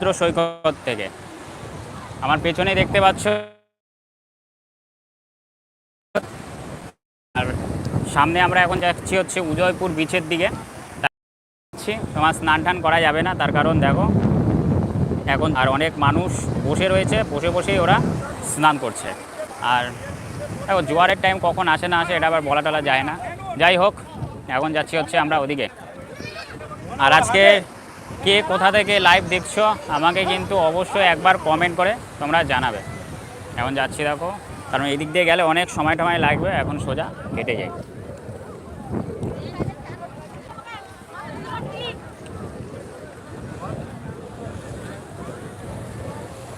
সমুদ্র সৈকত থেকে। আমার পেছনেই দেখতে পাচ্ছ আর সামনে আমরা এখন যাচ্ছি হচ্ছে উদয়পুর বিচের দিকে। তোমার স্নান টান করা যাবে না, তার কারণ দেখো, এখন আর অনেক মানুষ বসে রয়েছে, বসে বসেই ওরা স্নান করছে। আর দেখো, জোয়ারের টাইম কখন আসে না আসে, এটা আবার বলা টলা যায় না। যাই হোক, এখন যাচ্ছি হচ্ছে আমরা ওদিকে। আর আজকে কে কোথা থেকে লাইভ দেখছ, আমাকে কিন্তু অবশ্যই একবার কমেন্ট করে তোমরা জানাবে। এখন যাচ্ছি দেখো, কারণ এদিক দিয়ে গেলে অনেক সময় টময় লাগবে, এখন সোজা কেটে যাই।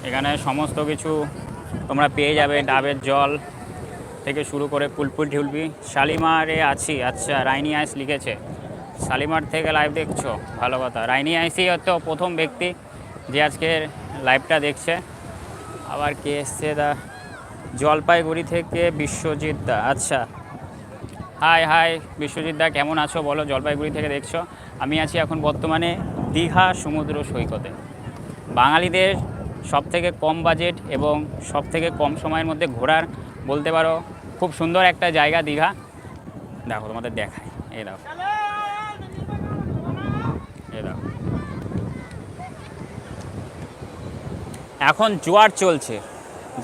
এখানে সমস্ত কিছু তোমরা পেয়ে যাবে, ডাবের জল থেকে শুরু করে কুলপুর ঢিউলবি শালিমারে আছি আচ্ছা রাইনি আইস লিখেছে। শালিমার থেকে লাইভ দেখছ? ভালো কথা। রাইনি আইসই হয়তো প্রথম ব্যক্তি যে আজকে লাইভটা দেখছে। আবার কে এসছে দা? জলপাইগুড়ি থেকে বিশ্বজিৎ দা। আচ্ছা। হাই হাই বিশ্বজিৎ দা, কেমন আছো বলো? জলপাইগুড়ি থেকে দেখছ। আমি আছি এখন বর্তমানে দীঘা সমুদ্র সৈকতে। বাঙালিদের সব থেকে কম বাজেট এবং সব থেকে কম সময়ের মধ্যে ঘোরার বলতে পারো, খুব সুন্দর একটা জায়গা দীঘা। দেখো, তোমাদের দেখায়। এই দেখো এই দেখো এখন জোয়ার চলছে।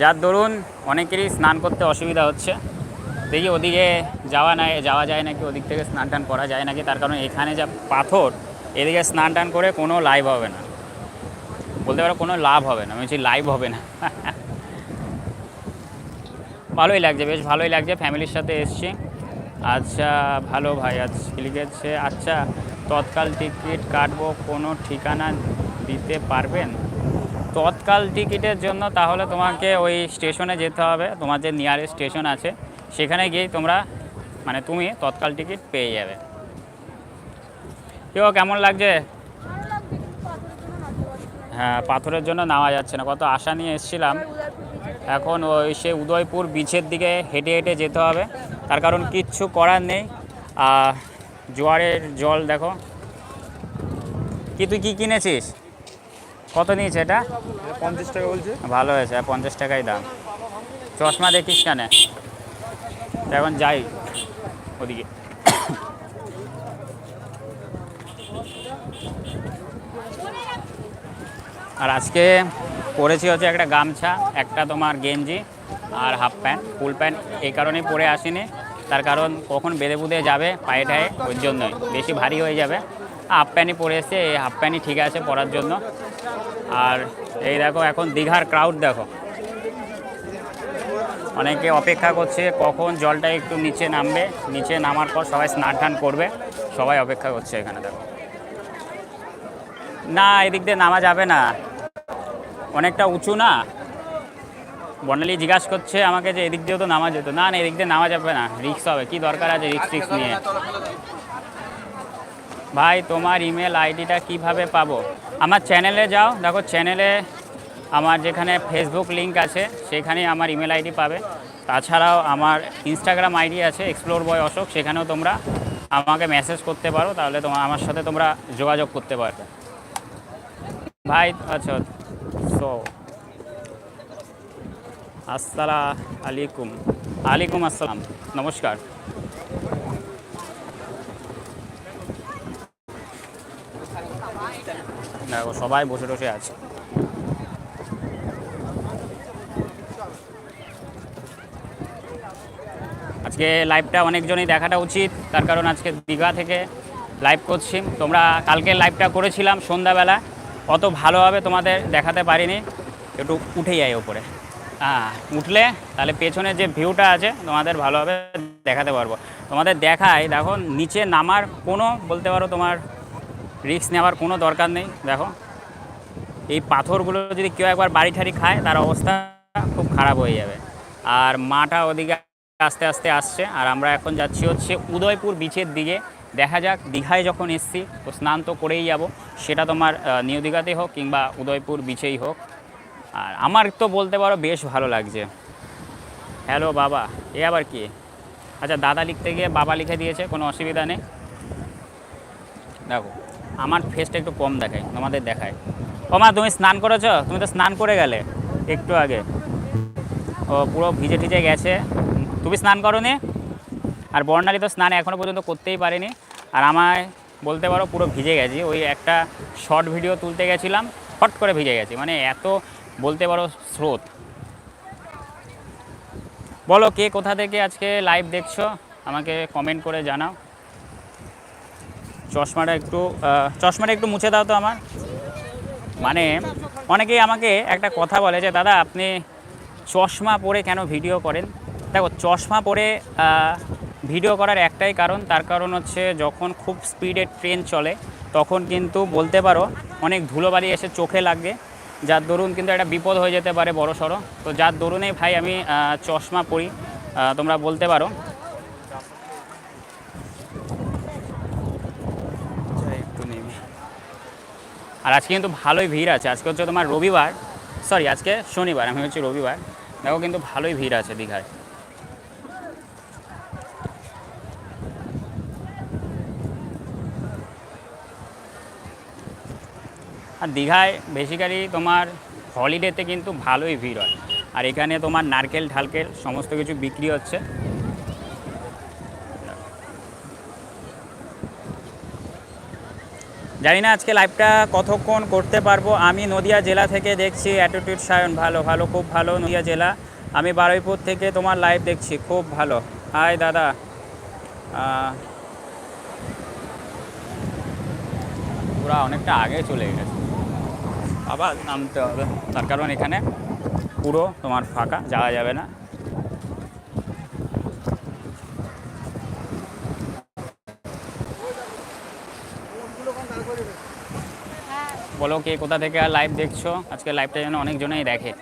যার দরুন অনেকেরই স্নান করতে অসুবিধা হচ্ছে। দেখি ওদিকে যাওয়া নাই, যাওয়া যায় নাকি, ওদিক থেকে স্নান টান করা যায় নাকি, তার কারণ এখানে যা পাথর, এদিকে স্নান টান করে কোনো লাইভ হবে না। বলতে পারো কোনো লাভ হবে না বলছি লাইভ হবে না। ভালোই লাগছে, বেশ ভালোই লাগছে, ফ্যামিলির সাথে এসছি। আচ্ছা ভালো ভাই, আজ লিখেছে আচ্ছা তৎকাল টিকিট কাটবো, কোনো ঠিকানা দিতে পারবেন? তৎকাল টিকিটের জন্য তাহলে তোমাকে ওই স্টেশনে যেতে হবে। তোমার যে নিয়ারেস্ট স্টেশন আছে, সেখানে গিয়েই তোমরা মানে তুমি তৎকাল টিকিট পেয়ে যাবে। কেউ কেমন লাগছে? হ্যাঁ পাথরের জন্য নেওয়া যাচ্ছে না। কত আশা নিয়ে এসেছিলাম। এখন ওই সে উদয়পুর বিচের দিকে হেঁটে হেঁটে যেতে হবে। তার কারণ কিচ্ছু করার নেই। আর জোয়ারের জল দেখো। কি তুই কী কিনেছিস? কত নিয়েছে এটা? পঞ্চাশ টাকা বলছে। ভালো হয়েছে পঞ্চাশ টাকাই দাম। চশমা দেখিস কেন? এখন যাই ওদিকে। আর আজকে পরেছি হচ্ছে একটা গামছা একটা তোমার গেঞ্জি আর হাফ প্যান্ট ফুল প্যান্ট। এই কারণেই পরে আসিনি। তার কারণ কখন বেঁধে বুঁধে যাবে পায়ে ঠায়ে ওই জন্যই। বেশি ভারী হয়ে যাবে। হাফ প্যান্টই পরে এসছে এই হাফ প্যান্টই ঠিক আছে পরার জন্য। আর এই দেখো, এখন দীঘার ক্রাউড দেখো। অনেকে অপেক্ষা করছে কখন জলটা একটু নিচে নামবে। নিচে নামার পর সবাই স্নান টান করবে। সবাই অপেক্ষা করছে এখানে, দেখো। না, এদিক দিয়ে নামা যাবে না। অনেকটা উঁচু না? বর্ণালী জিজ্ঞাসা করছে আমাকে যে এদিক দিয়েও তো নামা যেত। না না, এদিক দিয়ে নামা যাবে না। রিক্স হবে। কি দরকার আছে রিক্স টিক্স নিয়ে? ভাই, তোমার ইমেল আইডিটা কীভাবে পাবো? আমার চ্যানেলে যাও। দেখো চ্যানেলে আমার যেখানে ফেসবুক লিংক আছে, সেখানেই আমার ইমেল আইডি পাবে। তাছাড়াও আমার ইনস্টাগ্রাম আইডি আছে এক্সপ্লোর বয় অশোক সেখানেও তোমরা আমাকে মেসেজ করতে পারো। তাহলে তোমার আমার সাথে তোমরা যোগাযোগ করতে পারবে। ভাই আচ্ছা সো আসসালাম আলাইকুম। আলাইকুম আসসালাম। নমস্কার। দেখো, সবাই বসে বসে আছে। আজকে লাইভটা অনেকজনই দেখাটা উচিত, তার কারণ আজকে দীঘা থেকে লাইভ করছি। তোমরা কালকে লাইভটা করেছিলাম সন্ধ্যাবেলা অত ভালোভাবে তোমাদের দেখাতে পারিনি। একটু উঠে যাই ওপরে। হ্যাঁ উঠলে তাহলে পেছনে যে ভিউটা আছে, তোমাদের ভালোভাবে দেখাতে পারব। তোমাদের দেখায়, দেখো, নিচে নামার কোনো, বলতে পারো তোমার রিস্ক নেওয়ার কোনো দরকার নেই, দেখো। এই পাথরগুলো যদি কেউ একবার বাড়ি ঠাড়ি খায়, তার অবস্থা খুব খারাপ হয়ে যাবে। আর মাটা ওদিকে আস্তে আস্তে আসছে, আর আমরা এখন যাচ্ছি হচ্ছে উদয়পুর বিচের দিকে। দেখা যাক, দীঘায় যখন এসছি, তো স্নান তো করেই যাব। সেটা তোমার নিউ দীঘাতেই হোক কিংবা উদয়পুর বিচেই হোক। আর আমার তো বলতে পারো বেশ ভালো লাগছে। হ্যালো বাবা, এ আবার কি? আচ্ছা দাদা লিখতে গিয়ে বাবা লিখে দিয়েছে, কোনো অসুবিধা নেই। দেখো। আমার ফেসটা একটু কম দেখায়, তোমাদের দেখায়। ও মা তুমি স্নান করেছ? তুমি তো স্নান করে গেলে একটু আগে। ও, পুরো ভিজে টিজে গেছে। তুমি স্নান করোনি? আর বর্ণালী তো স্নান এখনও পর্যন্ত করতেই পারেনি। আর আমায় বলতে পারো, পুরো ভিজে গেছি। ওই একটা শর্ট ভিডিও তুলতে গেছিলাম ফট করে ভিজে গেছি। মানে এত বলতে পারো স্রোত। বলো, কে কোথা থেকে আজকে লাইভ দেখছ? আমাকে কমেন্ট করে জানাও। চশমাটা একটু চশমাটা একটু মুছে দাও তো আমার। মানে অনেকেই আমাকে একটা কথা বলে যে, দাদা, আপনি চশমা পরে কেন ভিডিও করেন? দেখো, চশমা পরে ভিডিও করার একটাই কারণ, তার কারণ হচ্ছে যখন খুব স্পিডে ট্রেন চলে, তখন কিন্তু বলতে পারো অনেক ধুলোবালি এসে চোখে লাগে। যার দরুন কিন্তু একটা বিপদ হয়ে যেতে পারে বড় সড়ো তো যার দরুনেই ভাই আমি চশমা পরি। তোমরা বলতে পারো যাই একটু নেমে আর আজকে কিন্তু ভালোই ভিড় আছে। আজকে হচ্ছে তোমার রবিবার। সরি আজকে শনিবার, আমি হচ্ছে রবিবার। দেখো কিন্তু ভালোই ভিড় আছে দীঘায়। আর দীঘায় বেসিক্যালি তোমার হলিডেতে কিন্তু ভালোই ভিড় হয়। আর এখানে তোমার নারকেল, ঢালকেল, সমস্ত কিছু বিক্রি হচ্ছে। জানি না আজকে লাইভটা কতক্ষণ করতে পারব। আমি নদিয়া জেলা থেকে দেখছি অ্যাটিটিউড সায়ন ভালো ভালো, খুব ভালো নদিয়া জেলা। আমি বারুইপুর থেকে তোমার লাইভ দেখছি, খুব ভালো। হাই দাদা। পুরা অনেকটা আগে চলে গেছে। আবার নামতে হবে। তার কারণ এখানে পুরো তোমার ফাঁকা, যাওয়া যাবে না। বলো কে কোথা থেকে আর লাইভ দেখছ? আজকে লাইভটা যেন অনেকজনেই দেখে।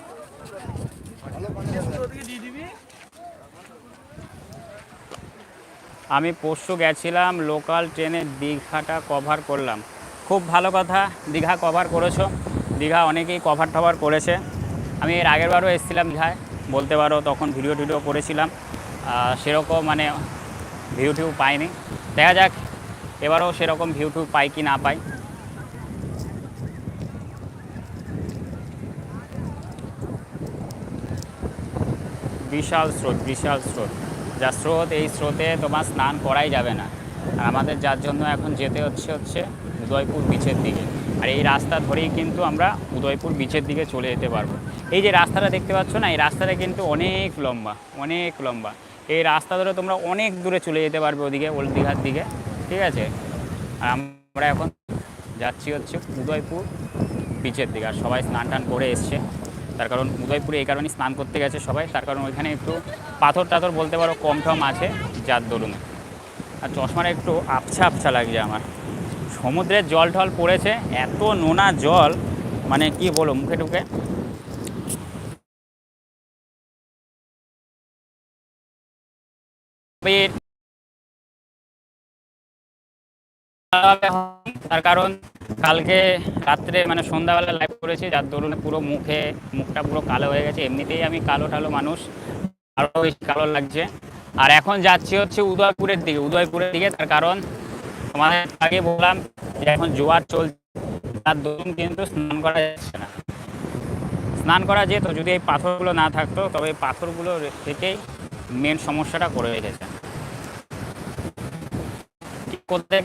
আমি পরশু গেছিলাম লোকাল ট্রেনে দীঘাটা কভার করলাম। খুব ভালো কথা, দীঘা কভার করেছ। দীঘা অনেকেই কভার টভার করেছে। আমি এর আগের বারও এসেছিলাম দীঘায়। বলতে পারো, তখন ভিডিও টিডিও করেছিলাম। সেরকম মানে ভিউ টিউ পাইনি। দেখা যাক, এবারও সেরকম ভিউ টিউ পাই কি না পাই। বিশাল স্রোত বিশাল স্রোত। যা স্রোত, এই স্রোতে তোমার স্নান করাই যাবে না। আর আমাদের যার জন্য এখন যেতে হচ্ছে হচ্ছে উদয়পুর বিচের দিকে। আর এই রাস্তা ধরেই কিন্তু আমরা উদয়পুর বিচের দিকে চলে যেতে পারব। এই যে রাস্তাটা দেখতে পাচ্ছ না, এই রাস্তাটা কিন্তু অনেক লম্বা অনেক লম্বা। এই রাস্তা ধরে তোমরা অনেক দূরে চলে যেতে পারবে ওদিকে, ওল্ড দীঘার দিকে, ঠিক আছে? আর আমরা এখন যাচ্ছি হচ্ছে উদয়পুর বিচের দিকে। আর সবাই স্নান টান করে এসছে। তার কারণ উদয়পুরে এই কারণেই স্নান করতে গেছে সবাই। তার কারণ ওইখানে একটু পাথর টাথর বলতে পারো কম টম আছে যার দরুনে। আর চশমাটা একটু আবছা আবছা লাগছে আমার। সমুদ্রের জল টল পড়েছে, এত নোনা জল মানে কি বলো মুখে টুকে তবে তার কারণ কালকে রাত্রে মানে সন্ধ্যাবেলা লাইভ করেছি, যার দরুনে পুরো মুখে, মুখটা পুরো কালো হয়ে গেছে। এমনিতেই আমি কালো টালো মানুষ আরও বেশি কালো লাগছে। আর এখন যাচ্ছি হচ্ছে উদয়পুরের দিকে। উদয়পুরের দিকে তার কারণ তোমাদের আগে বললাম যে এখন জোয়ার চলছে, তার দরুন কিন্তু স্নান করা যাচ্ছে না। স্নান করা যেত, যদি এই পাথরগুলো না থাকতো, তবে এই পাথরগুলো থেকেই মেন সমস্যাটা করে রেখেছে। কোথায়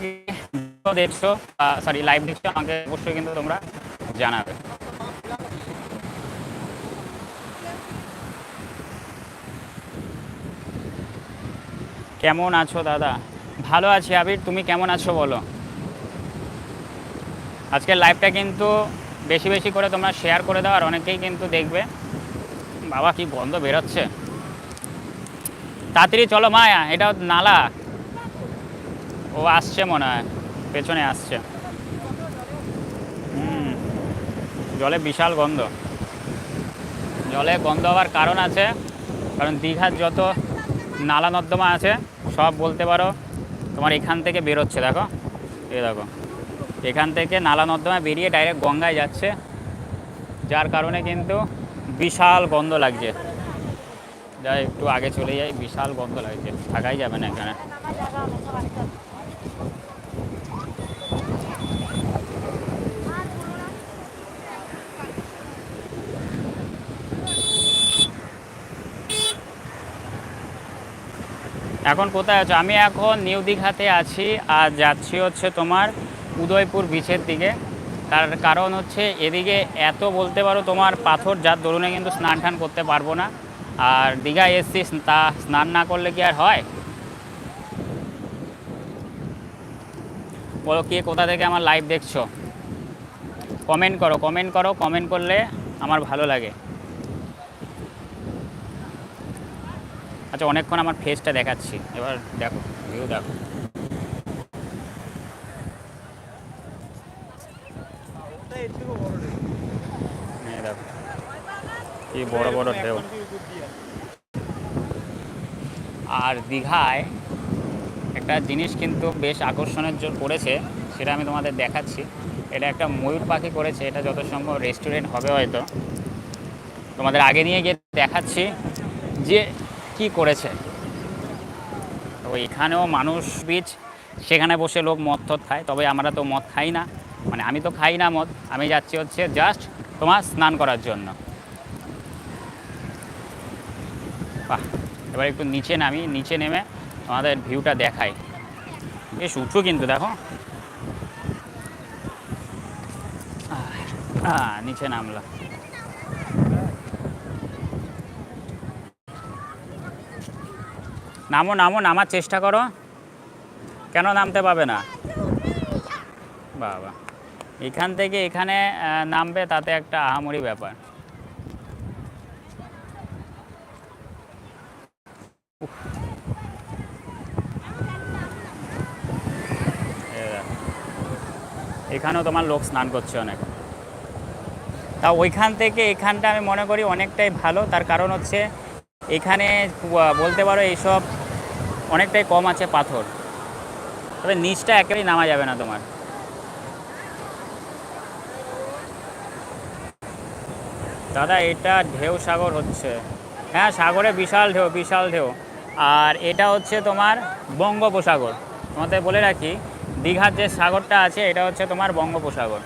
দেখছ সরি লাইভ দেখছ, আমাকে অবশ্যই কিন্তু তোমরা জানাবে। কেমন আছো দাদা? ভালো আছি আবির, তুমি কেমন আছো বলো? আজকের লাইভটা কিন্তু বেশি বেশি করে তোমরা শেয়ার করে দাও, আর অনেকেই কিন্তু দেখবে, বাবা কি গন্ধ বেরোচ্ছে। তাড়াতাড়ি চলো মায়া, এটা নালা। ও আসছে মনে হয়। পেছনে আসছে। হুম, জলে বিশাল গন্ধ। জলে গন্ধ হওয়ার কারণ আছে, কারণ দীঘার যত নালা নর্দমা আছে, সব বলতে পারো, তোমার এখান থেকে বেরোচ্ছে, দেখো। এ দেখো, এখান থেকে নালা নর্দমা বেরিয়ে ডাইরেক্ট গঙ্গায় যাচ্ছে, যার কারণে কিন্তু বিশাল গন্ধ লাগছে। যাই, একটু আগে চলে যাই, বিশাল গন্ধ লাগছে, থাকাই যাবে না এখানে। এখন কোথায় আছো? আমি এখন নিউ দীঘাতে আছি, আর যাচ্ছি হচ্ছে তোমার উদয়পুর বিচের দিকে। তার কারণ হচ্ছে এদিকে এত বলতে পারো তোমার পাথর, যার দরুনে কিন্তু স্নান টান করতে পারব না। আর দীঘায় এসছি, তা স্নান না করলে কি আর হয়? বলো, কে কোথা থেকে আমার লাইভ দেখছ? কমেন্ট করো কমেন্ট করো কমেন্ট করলে আমার ভালো লাগে। আচ্ছা অনেকক্ষণ আমার ফেসটা দেখাচ্ছি। এবার দেখো ভিউ দেখো। কি বড় বড় ঢেউ। আর দীঘায় একটা জিনিস কিন্তু বেশ আকর্ষণের জন্য করেছে সেটা আমি তোমাদের দেখাচ্ছি। এটা একটা ময়ূর পাখি করেছে, এটা যত সম্ভব রেস্টুরেন্ট হবে হয়তো। তোমাদের আগে নিয়ে গিয়ে দেখাচ্ছি যে কি করেছে? তো এখানেও মানুষ বীজ, সেখানে বসে লোক মদ টদ খায়, তবে আমরা তো মদ খাই না। মানে আমি তো খাই না মদ, আমি যাচ্ছি হচ্ছে জাস্ট তোমার স্নান করার জন্য। বাহ, এবার একটু নিচে নামি, নিচে নেমে আমাদের ভিউটা দেখাই। বেশ উঁচু কিন্তু, দেখো। নিচে নামলাম। নামো নামো, নামার চেষ্টা করো। কেন নামতে পাবে না? বাবা। এখান থেকে এখানে নামবে, তাতে একটা আহামরি ব্যাপার। এখানেও তোমার লোক স্নান করছে অনেক। তা ওইখান থেকে এখানটা আমি মনে করি অনেকটাই ভালো। তার কারণ হচ্ছে, এখানে বলতে পারো এইসব অনেকটাই কম আছে পাথর। তবে নিচটা একেবারেই নামা যাবে না তোমার। দাদা, এটা ঢেউ সাগর হচ্ছে। হ্যাঁ সাগরে বিশাল ঢেউ বিশাল ঢেউ। আর এটা হচ্ছে তোমার বঙ্গোপসাগর। তোমাদের বলে রাখি, দীঘার যে সাগরটা আছে, এটা হচ্ছে তোমার বঙ্গোপসাগর।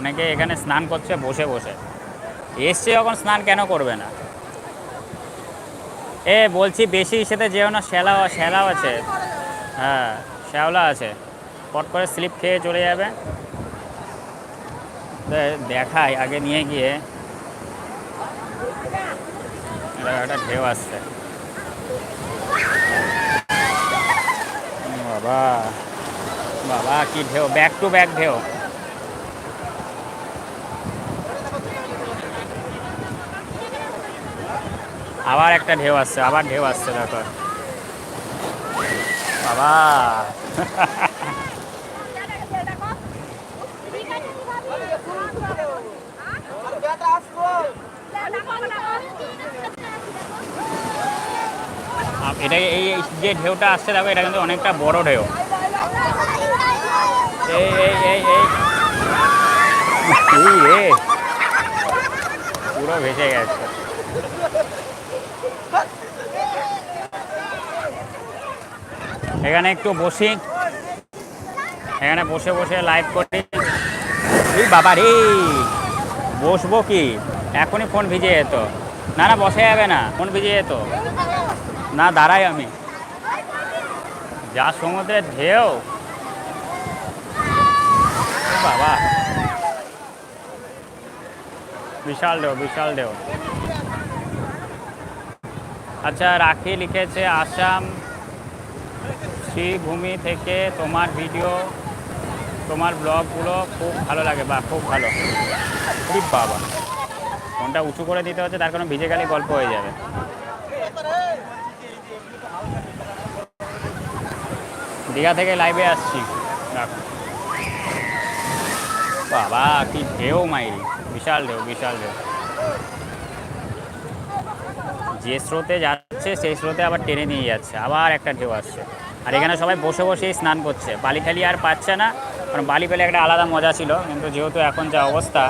অনেকে এখানে স্নান করছে, বসে বসে। এসছে যখন স্নান কেন করবে না? এ, বলছি বেশি সাথে যেও না, শ্যালা, শ্যালাও আছে। হ্যাঁ শ্যাওলা আছে। পট করে স্লিপ খেয়ে চলে যাবে। তো, দেখাই, আগে নিয়ে গিয়ে। একটা ঢেউ আসছে। বাবা বাবা, কি ঢেউ ব্যাক টু ব্যাক ঢেউ। আবার একটা ঢেউ আসছে, আবার ঢেউ আসছে, দেখো। বাবা। এটা এই যে ঢেউটা আসছে, দেখো, এটা কিন্তু অনেকটা বড় ঢেউ। এই এই এই এই। পুরো ভেসে গেছে। এখানে একটু বসি। এখানে বসে বসে লাইভ করি। এই বাবা রে, বসবো কি? এখনই ফোন ভিজে যেত। না না, বসে যাবে না ফোন ভিজে যেত। না, দাঁড়াই আমি। যা সমুদ্রের ঢেউ। বাবা। বিশাল ঢেউ বিশাল ঢেউ। আচ্ছা রাখি লিখেছে আসাম। শ্রীভূমি থেকে তোমার ভিডিও তোমার ব্লগগুলো খুব ভালো লাগে, বা খুব ভালো। খুব বাবা। ফোনটা উঁচু করে দিতে হচ্ছে, তার কারণ ভিজে গেলে গল্প হয়ে যাবে। দীঘা থেকে লাইভে আসছি। বাবা, কি ঢেউ মাইরি। বিশাল ঢেউ বিশাল ঢেউ। যে স্রোতে যাচ্ছে, সেই স্রোতে আবার টেনে নিয়ে যাচ্ছে, আবার একটা ঢেউ আসছে। আর এখানে সবাই বসে বসেই স্নান করছে। বালি ঠালি আর পাচ্ছে না, কারণ বালি পেলে একটা আলাদা মজা ছিল, কিন্তু যেহেতু এখন যা অবস্থা,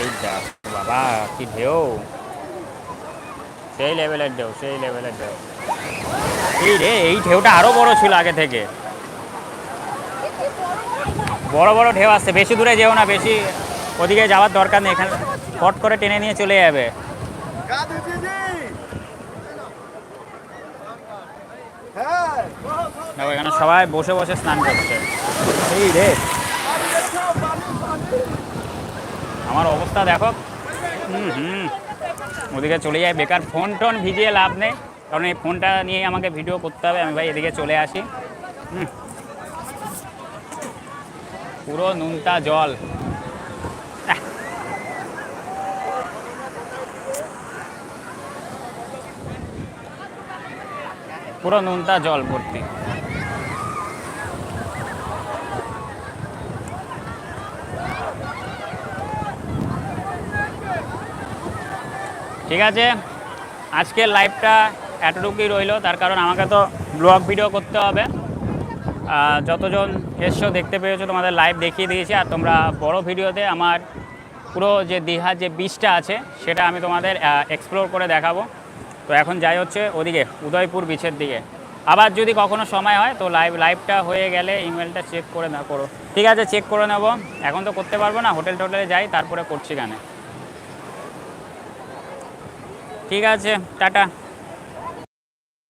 এই বাবা, কি ঢেউ। সেই লেভেলের ঢেউ, সেই লেভেলের ঢেউ। এই রে, এই ঢেউটা আরও বড় ছিল আগে থেকে। বড় বড় ঢেউ আসছে, বেশি দূরে যেও না, বেশি ওদিকে যাওয়ার দরকার নেই, এখানে পট করে টেনে নিয়ে চলে যাবে গাধু দিদি হ্যাঁ দেখো এখানে সবাই বসে বসে স্নান করছে। এই রে। আমার অবস্থা দেখো। হুম হুম। ওদিকে চলে যায় বেকার ফোন টোন ভিজিয়ে লাভ নেই। কারণ এই ফোনটা নিয়ে আমাকে ভিডিও করতে হবে আমি ভাই এদিকে চলে আসি। হুম। পুরো নুনতা জল। পুরো নুনতা জল ভর্তি। ঠিক আছে? আজকের লাইভটা এতটুকুই রইল। তার কারণ আমাকে তো ব্লগ ভিডিও করতে হবে। যতজন এসছো, দেখতে পেয়েছ, তোমাদের লাইভ দেখিয়ে দিয়েছি। আর তোমরা বড় ভিডিওতে আমার পুরো যে দীঘার যে বিচটা আছে, সেটা আমি তোমাদের এক্সপ্লোর করে দেখাবো। তো এখন যাই হচ্ছে ওদিকে, উদয়পুর বিচের দিকে। আবার যদি কখনো সময় হয়, তো লাইভ লাইভটা হয়ে গেলে ইমেলটা চেক করে না করো। ঠিক আছে চেক করে নেব। এখন তো করতে পারব না হোটেল টোটেলে যাই, তারপরে করছি গানে ঠিক আছে টাটা।